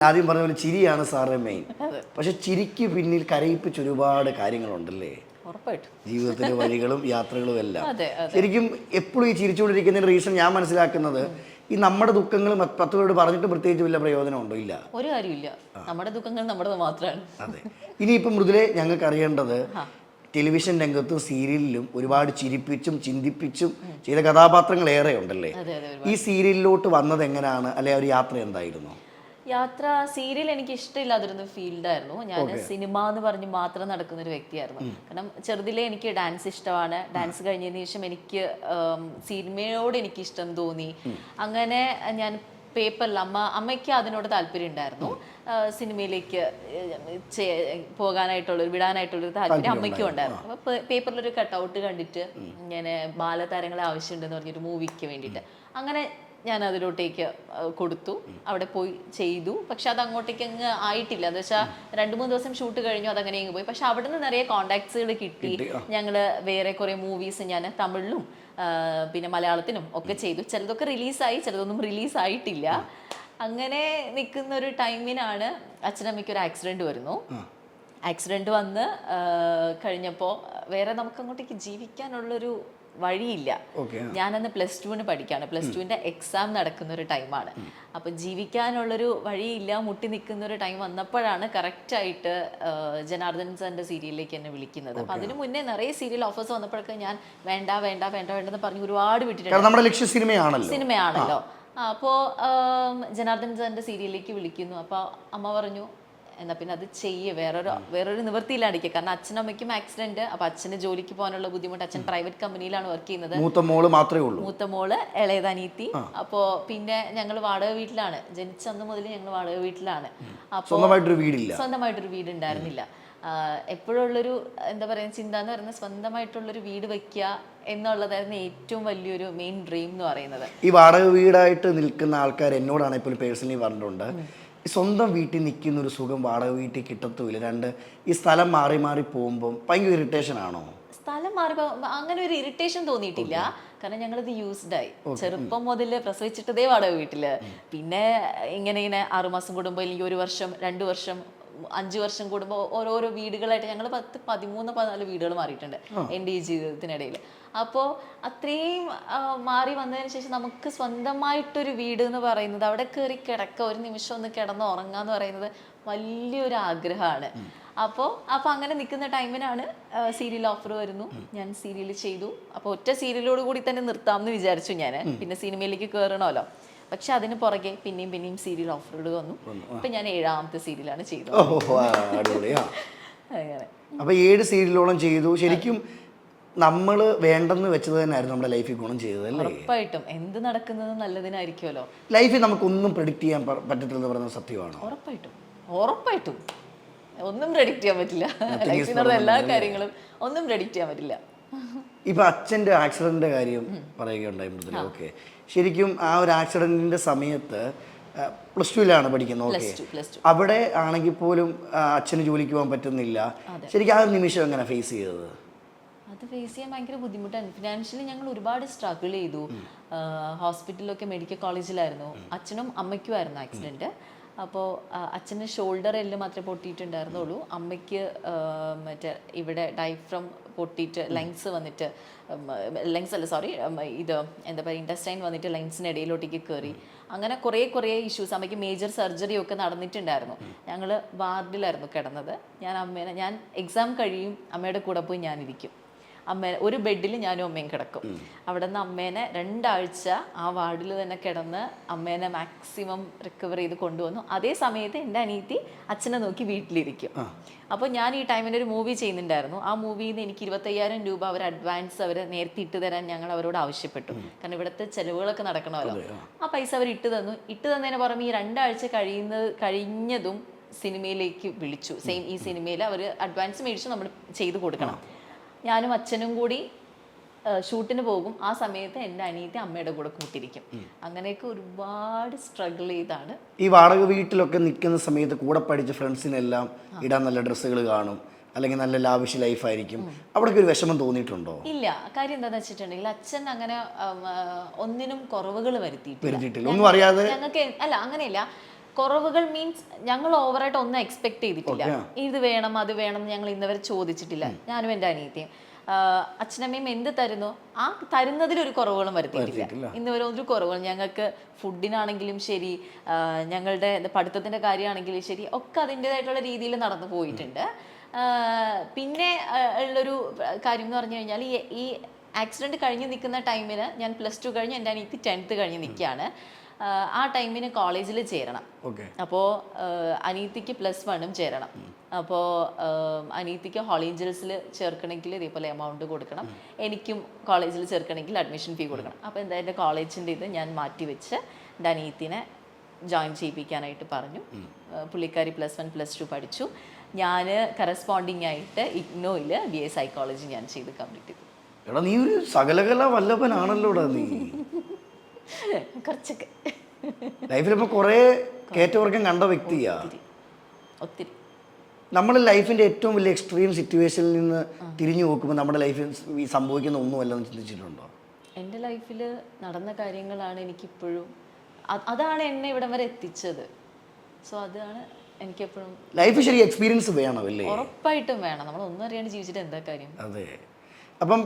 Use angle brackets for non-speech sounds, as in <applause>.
ആദ്യം പറഞ്ഞ പോലെ ചിരിയാണ് സാറേ മെയിൻ പക്ഷെ ചിരിക്ക് പിന്നിൽ കരയിപ്പിച്ച് ഒരുപാട് കാര്യങ്ങളുണ്ടല്ലേ? ജീവിതത്തിന്റെ വഴികളും യാത്രകളും എല്ലാം. ശരിക്കും എപ്പോഴും ഈ ചിരിച്ചുകൊണ്ടിരിക്കുന്നതിന് റീസൺ ഞാൻ മനസ്സിലാക്കുന്നത് ഈ നമ്മുടെ ദുഃഖങ്ങൾ പത്ത് പേരോട് പറഞ്ഞിട്ട് പ്രത്യേകിച്ച് വല്ല പ്രയോജനമുണ്ടോ? ഇല്ല. ഒരു കാര്യമില്ല. നമ്മുടെ ദുഃഖങ്ങൾ നമ്മുടെ മാത്രമാണ്. അതെ. ഇനിയിപ്പം മൃദുലെ ഞങ്ങൾക്ക് അറിയേണ്ടത് ടെലിവിഷൻ രംഗത്തും സീരിയലിലും ഒരുപാട് ചിരിപ്പിച്ചും ചിന്തിപ്പിച്ചും ചെയ്ത കഥാപാത്രങ്ങൾ ഏറെ ഉണ്ടല്ലേ ഈ സീരിയലിലോട്ട് വന്നത് എങ്ങനെയാണ് അല്ലെ ഒരു യാത്ര എന്തായിരുന്നു? യാത്ര സീരിയൽ എനിക്ക് ഇഷ്ടമില്ലാതിരുന്ന ഫീൽഡായിരുന്നു. ഞാൻ സിനിമ എന്ന് പറഞ്ഞ് മാത്രം നടക്കുന്ന ഒരു വ്യക്തിയായിരുന്നു കാരണം ചെറുതിലെ എനിക്ക് ഡാൻസ് ഇഷ്ടമാണ്. ഡാൻസ് കഴിഞ്ഞതിന് ശേഷം എനിക്ക് സിനിമയോട് എനിക്ക് ഇഷ്ടം തോന്നി. അങ്ങനെ ഞാൻ പേപ്പറിൽ അമ്മ അമ്മയ്ക്ക് അതിനോട് താല്പര്യം ഉണ്ടായിരുന്നു സിനിമയിലേക്ക് പോകാനായിട്ടുള്ള വിടാനായിട്ടുള്ളൊരു താല്പര്യം അമ്മയ്ക്കും ഉണ്ടായിരുന്നു. അപ്പോൾ പേപ്പറിലൊരു കട്ടൗട്ട് കണ്ടിട്ട് ഇങ്ങനെ ബാലതാരങ്ങളെ ആവശ്യമുണ്ടെന്ന് പറഞ്ഞൊരു മൂവിക്ക് വേണ്ടിയിട്ട്. അങ്ങനെ ഞാൻ അതിലോട്ടേക്ക് കൊടുത്തു. അവിടെ പോയി ചെയ്തു. പക്ഷെ അത് അങ്ങോട്ടേക്ക് അങ്ങ് ആയിട്ടില്ല. എന്ന് വെച്ചാൽ രണ്ട് മൂന്ന് ദിവസം ഷൂട്ട് കഴിഞ്ഞു അതങ്ങനെ അങ്ങ് പോയി. പക്ഷെ അവിടെ നിന്ന് നിറയെ കോണ്ടാക്ട്സുകൾ കിട്ടി. ഞങ്ങൾ വേറെ കുറേ മൂവീസ് ഞാൻ തമിഴിലും പിന്നെ മലയാളത്തിനും ഒക്കെ ചെയ്തു. ചിലതൊക്കെ റിലീസായി ചിലതൊന്നും റിലീസ് ആയിട്ടില്ല അങ്ങനെ നിൽക്കുന്ന ഒരു ടൈമിനാണ് അച്ഛനമ്മയ്ക്ക് ഒരു ആക്സിഡന്റ് വരുന്നു. ആക്സിഡന്റ് വന്ന് കഴിഞ്ഞപ്പോൾ വേറെ നമുക്ക് അങ്ങോട്ടേക്ക് ജീവിക്കാനുള്ളൊരു വഴിയില്ല. ഞാനന്ന് പ്ലസ് ടുവിന് പഠിക്കുകയാണ് പ്ലസ് ടുവിന്റെ എക്സാം നടക്കുന്ന ഒരു ടൈമാണ്. അപ്പം ജീവിക്കാനുള്ളൊരു വഴിയില്ല മുട്ടി നിൽക്കുന്ന ഒരു ടൈം വന്നപ്പോഴാണ് കറക്റ്റായിട്ട് ജനാർദ്ദൻ സാറിന്റെ സീരിയലിലേക്ക് എന്നെ വിളിക്കുന്നത്. അപ്പം അതിന് മുന്നേ നിറയെ സീരിയൽ ഓഫേഴ്സ് വന്നപ്പോഴൊക്കെ ഞാൻ വേണ്ട വേണ്ട വേണ്ട വേണ്ടെന്ന് പറഞ്ഞ് ഒരുപാട് വിട്ടിട്ടുണ്ട്. നമ്മുടെ ലക്ഷ്യ സിനിമയാണല്ലോ. സിനിമയാണല്ലോ. അപ്പോൾ ജനാർദ്ദൻ സാറിന്റെ സീരിയലിലേക്ക് വിളിക്കുന്നു. അപ്പോൾ അമ്മ പറഞ്ഞു എന്നാ പിന്നെ അത് ചെയ്യ്. വേറൊരു വേറൊരു നിവൃത്തിയില്ലാണ്ടിരിക്കുക കാരണം അച്ഛനും അമ്മയ്ക്കും ആക്സിഡന്റ് അപ്പോൾ അച്ഛന് ജോലിക്ക് പോകാനുള്ള ബുദ്ധിമുട്ട്. അച്ഛൻ പ്രൈവറ്റ് കമ്പനിയിലാണ് വർക്ക് ചെയ്യുന്നത്. മൂത്ത മോൾ മാത്രമേ ഉള്ളൂ. മൂത്ത മോൾ ഇളയതനീത്തി അപ്പോൾ പിന്നെ ഞങ്ങൾ വാടക വീട്ടിലാണ്. ജനിച്ച അന്ന് മുതൽ ഞങ്ങൾ വാടക വീട്ടിലാണ്. അപ്പോൾ സ്വന്തമായിട്ടൊരു വീടില്ല. സ്വന്തമായിട്ടൊരു വീട് ഉണ്ടായിരുന്നില്ല. എപ്പോഴുള്ളൊരു എന്താ പറയുക ചിന്ത എന്ന് പറയുന്നത് സ്വന്തമായിട്ടുള്ളൊരു വീട് വെക്കുക എന്നുള്ളതായിരുന്നു ഏറ്റവും വലിയൊരു മെയിൻ ഡ്രീം എന്ന് പറയുന്നത്. ഈ വാടക വീടായിട്ട് നിൽക്കുന്ന ആൾക്കാർ എന്നോടാണ് ഇപ്പോൾ പേഴ്സണലി പറഞ്ഞിട്ടുണ്ട്. സ്വന്തം വീട്ടിൽ നിൽക്കുന്ന ഒരു സുഖം വാടക വീട്ടിൽ കിട്ടത്തുമില്ല. രണ്ട് ഈ സ്ഥലം മാറി മാറി പോകുമ്പോൾ ഭയങ്കര ഇറിറ്റേഷൻ ആണോ? സ്ഥലം മാറിപ്പോ അങ്ങനെ ഒരു ഇറിറ്റേഷൻ തോന്നിയിട്ടില്ല. കാരണം ഞങ്ങളിത് യൂസ്ഡ് ആയി. ചെറുപ്പം മുതൽ പ്രസവിച്ചിട്ടതേ വാടക വീട്ടിൽ. പിന്നെ ഇങ്ങനെ ഇങ്ങനെ ആറുമാസം കൂടുമ്പോൾ അല്ലെങ്കിൽ ഒരു വർഷം രണ്ടു വർഷം അഞ്ച് വർഷം കൂടുമ്പോൾ ഓരോരോ വീടുകളായിട്ട് ഞങ്ങൾ പത്ത് പതിമൂന്ന് പതിനാല് വീടുകൾ മാറിയിട്ടുണ്ട് എന്റെ ഈ ജീവിതത്തിനിടയിൽ അപ്പോൾ അത്രയും മാറി വന്നതിന് ശേഷം നമുക്ക് സ്വന്തമായിട്ടൊരു വീട് എന്ന് പറയുന്നത് അവിടെ കയറി കിടക്ക ഒരു നിമിഷം ഒന്ന് കിടന്ന് ഉറങ്ങുക എന്ന് പറയുന്നത് വലിയൊരു ആഗ്രഹമാണ്. അപ്പോൾ അപ്പോൾ അങ്ങനെ നിൽക്കുന്ന ടൈമിനാണ് സീരിയൽ ഓഫർ വരുന്നു. ഞാൻ സീരിയൽ ചെയ്തു. അപ്പോൾ ഒറ്റ സീരിയലോട് കൂടി തന്നെ നിർത്താമെന്ന് വിചാരിച്ചു ഞാൻ പിന്നെ സിനിമയിലേക്ക് കയറണമല്ലോ പക്ഷെ അതിന് പുറകെ പിന്നെയും പിന്നെയും സീരിയൽ ഓഫറുകൾ വന്നു. ഇപ്പം ഞാൻ ഏഴാമത്തെ സീരിയലാണ് ചെയ്തത്. <laughs> അങ്ങനെ. അപ്പോൾ ഏഴ് സീരിയലോളം ചെയ്തു. ശരിക്കും നമ്മൾ വേണ്ടെന്ന് വെച്ചത് തന്നെയായിരുന്നു നമ്മുടെ ലൈഫിൽ ഗുണം ചെയ്തത് അല്ലേ? ഉറപ്പായിട്ടും. എന്ത് നടക്കുന്നത് നല്ലതിനായിരിക്കുമല്ലോ? ലൈഫിൽ നമുക്കൊന്നും പ്രെഡിക്റ്റ് ചെയ്യാൻ പറ്റത്തില്ലെന്ന് പറയുന്നത് സത്യമാണ്? ഉറപ്പായിട്ടും. ഉറപ്പായിട്ടും. ഒന്നും പ്രെഡിക്റ്റ് ചെയ്യാൻ പറ്റില്ല. ലൈഫിൽ നടന്ന എല്ലാ കാര്യങ്ങളും ഒന്നും പ്രെഡിക്റ്റ് ചെയ്യാൻ പറ്റില്ല. ഇപ്പൊ അച്ഛന്റെ ആക്സിഡന്റിന്റെ കാര്യം പറയുകയുണ്ടായി മൃദുല. ഓക്കെ. ശരിക്കും ആ ഒരു ആക്സിഡന്റിന്റെ സമയത്ത് പ്ലസ് ടുവിലാണ് പഠിക്കുന്നത്. ഓക്കെ. അവിടെ ആണെങ്കിൽ പോലും അച്ഛന് ജോലിക്ക് പോകാൻ പറ്റുന്നില്ല. ശരിക്കും ആ ഒരു നിമിഷം എങ്ങനെ ഫേസ് ചെയ്തത്? അത് ഫേസ് ചെയ്യാൻ ഭയങ്കര ബുദ്ധിമുട്ടാണ് ഫിനാൻഷ്യലി ഞങ്ങൾ ഒരുപാട് സ്ട്രഗിൾ ചെയ്തു. ഹോസ്പിറ്റലിലൊക്കെ മെഡിക്കൽ കോളേജിലായിരുന്നു അച്ഛനും അമ്മയ്ക്കും ആയിരുന്നു ആക്സിഡന്റ് അപ്പോൾ അച്ഛന് ഷോൾഡർ എല്ല് മാത്രമേ പൊട്ടിയിട്ടുണ്ടായിരുന്നുള്ളൂ. അമ്മയ്ക്ക് മറ്റേ ഇവിടെ ഡൈഫ്രം പൊട്ടിയിട്ട് ലങ്സ് വന്നിട്ട് ലങ്സ് അല്ല സോറി ഇത് എന്താ പറയുക ഇൻഡസ്റ്റൈൻ വന്നിട്ട് ലങ്സിന് ഇടയിലോട്ടേക്ക് കയറി അങ്ങനെ കുറേ കുറേ ഇഷ്യൂസ് അമ്മയ്ക്ക് മേജർ സർജറി ഒക്കെ നടന്നിട്ടുണ്ടായിരുന്നു. ഞങ്ങൾ വാർഡിലായിരുന്നു കിടന്നത്. ഞാൻ അമ്മേനെ ഞാൻ എക്സാം കഴിയും അമ്മയുടെ കൂടെ പോയി ഞാനിരിക്കും. അമ്മ ഒരു ബെഡിൽ ഞാനും അമ്മയും കിടക്കും. അവിടെ നിന്ന് അമ്മേനെ രണ്ടാഴ്ച ആ വാർഡിൽ തന്നെ കിടന്ന് അമ്മേനെ മാക്സിമം റിക്കവർ ചെയ്ത് കൊണ്ടുവന്നു. അതേ സമയത്ത് എന്റെ അനിയത്തി അച്ഛനെ നോക്കി വീട്ടിലിരിക്കും. അപ്പോൾ ഞാൻ ഈ ടൈമിൽ ഒരു മൂവി ചെയ്യുന്നുണ്ടായിരുന്നു. ആ മൂവിയിൽ നിന്ന് എനിക്ക് ഇരുപത്തയ്യായിരം രൂപ അവർ അഡ്വാൻസ് അവർ നേരത്തെ ഇട്ട് തരാൻ ഞങ്ങൾ അവരോട് ആവശ്യപ്പെട്ടു. കാരണം ഇവിടുത്തെ ചെലവുകളൊക്കെ നടക്കണമല്ലോ. ആ. പൈസ അവർ ഇട്ട് തന്നു. ഇട്ട് തന്നതിന് പുറമെ ഈ രണ്ടാഴ്ച കഴിയുന്നത് കഴിഞ്ഞതും സിനിമയിലേക്ക് വിളിച്ചു. സെയിം ഈ സിനിമയിൽ അവർ അഡ്വാൻസ് മേടിച്ച് നമ്മൾ ചെയ്ത് കൊടുക്കണം. ഞാനും അച്ഛനും കൂടി ഷൂട്ടിന് പോകും. ആ സമയത്ത് എന്റെ അനിയത്തി അമ്മയുടെ കൂടെ കൂട്ടിരിക്കും. അങ്ങനെയൊക്കെ ഒരുപാട് സ്ട്രഗിൾ ചെയ്താണ്. ഈ വാടക വീട്ടിലൊക്കെ നിൽക്കുന്ന സമയത്ത് കൂടെ പഠിച്ച ഫ്രണ്ട്സിനെല്ലാം ഇടാൻ നല്ല ഡ്രസ്സുകൾ കാണും. അല്ലെങ്കിൽ നല്ല ലാവിഷ് ലൈഫായിരിക്കും അവിടേക്ക് ഒരു വിഷമം തോന്നിയിട്ടുണ്ടോ? ഇല്ല. കാര്യം എന്താണെന്ന് വെച്ചിട്ടുണ്ടെങ്കിൽ അച്ഛൻ അങ്ങനെ ഒന്നിനും കുറവുകൾ വരുത്തിയിട്ടില്ല. ഒന്നും അറിയാതെ ഞങ്ങൾക്ക് അല്ല അങ്ങനെയില്ല. കുറവുകൾ മീൻസ് ഞങ്ങൾ ഓവറായിട്ട് ഒന്നും എക്സ്പെക്ട് ചെയ്തിട്ടില്ല. ഇത് വേണം അത് വേണം ഞങ്ങൾ ഇന്നവരെ ചോദിച്ചിട്ടില്ല. ഞാനും എന്റെ അനിയത്തിയും. അച്ഛനമ്മയും എന്ത് തരുന്നു? ആ തരുന്നതിൽ ഒരു കുറവുകളും വരുത്തിയിട്ടില്ല. ഇന്ന് വരെ ഒരു കുറവുകൾ. ഞങ്ങൾക്ക് ഫുഡിനാണെങ്കിലും ശരി ഞങ്ങളുടെ പഠിത്തത്തിന്റെ പഠിത്തത്തിന്റെ കാര്യമാണെങ്കിലും ശരി ഒക്കെ അതിന്റെതായിട്ടുള്ള രീതിയിൽ നടന്നു പോയിട്ടുണ്ട്. പിന്നെ ഉള്ളൊരു കാര്യം എന്ന് പറഞ്ഞു കഴിഞ്ഞാൽ ഈ ഈ ആക്സിഡന്റ് കഴിഞ്ഞ് നിൽക്കുന്ന ടൈമിന് ഞാൻ പ്ലസ് ടു കഴിഞ്ഞ് എന്റെ അനിയത്തി ടെൻത്ത് കഴിഞ്ഞ് നിൽക്കുകയാണ്. ആ ടൈമിന് കോളേജിൽ ചേരണം. അപ്പോൾ അനീതിക്ക് പ്ലസ് വണ്ണും ചേരണം. അപ്പോൾ അനീതിക്ക് ഹോളേഞ്ചൽസിൽ ചേർക്കണമെങ്കിൽ ഇതേപോലെ എമൗണ്ട് കൊടുക്കണം. എനിക്കും കോളേജിൽ ചേർക്കണമെങ്കിൽ അഡ്മിഷൻ ഫീ കൊടുക്കണം. അപ്പോൾ എന്താ എന്റെ കോളേജിന്റെ ഇത് ഞാൻ മാറ്റി വെച്ച് എന്റെ അനീത്തിനെ ജോയിൻ ചെയ്യിപ്പിക്കാനായിട്ട് പറഞ്ഞു. പുള്ളിക്കാരി പ്ലസ് വൺ പ്ലസ് ടു പഠിച്ചു. ഞാൻ കറസ്പോണ്ടിങ് ആയിട്ട് ഇഗ്നോയിൽ ബി എ സൈക്കോളജി ഞാൻ ചെയ്ത് കംപ്ലീറ്റ് ചെയ്തു. എടാ നീ ഒരു സകലകല വല്ലഭനാണല്ലോടാ നീ. കുറച്ചൊക്കെ. ലൈഫിൽ ഇപ്പോൾ കുറേ കയറ്റവർക്കം കണ്ട വ്യക്തിയാ. ഒത്തിരി നമ്മൾ ലൈഫിന്റെ ഏറ്റവും വലിയ എക്സ്ട്രീം സിറ്റുവേഷനിൽ നിന്ന് തിരിഞ്ഞു നോക്കുമ്പോൾ നമ്മുടെ ലൈഫിൽ ഈ സംഭവിക്കുന്ന ഒന്നുമല്ലെന്ന് ചിന്തിച്ചിട്ടുണ്ടോ? എന്റെ ലൈഫിൽ നടന്ന കാര്യങ്ങളാണ് എനിക്കിപ്പോഴും ഇപ്പോഴും അതാണ് എന്നെ ഇവിടം വരെ എത്തിച്ചത്. സോ അതാണ് എനിക്കെപ്പോഴും ലൈഫ് ശരി എക്സ്പീരിയൻസ് വേണം അല്ലേ ഉറപ്പായിട്ടും വേണം. നമ്മൾ ഒന്നും അറിയാണ്ട് ജീവിച്ചിട്ട് എന്താ കാര്യം? അതെ. അപ്പം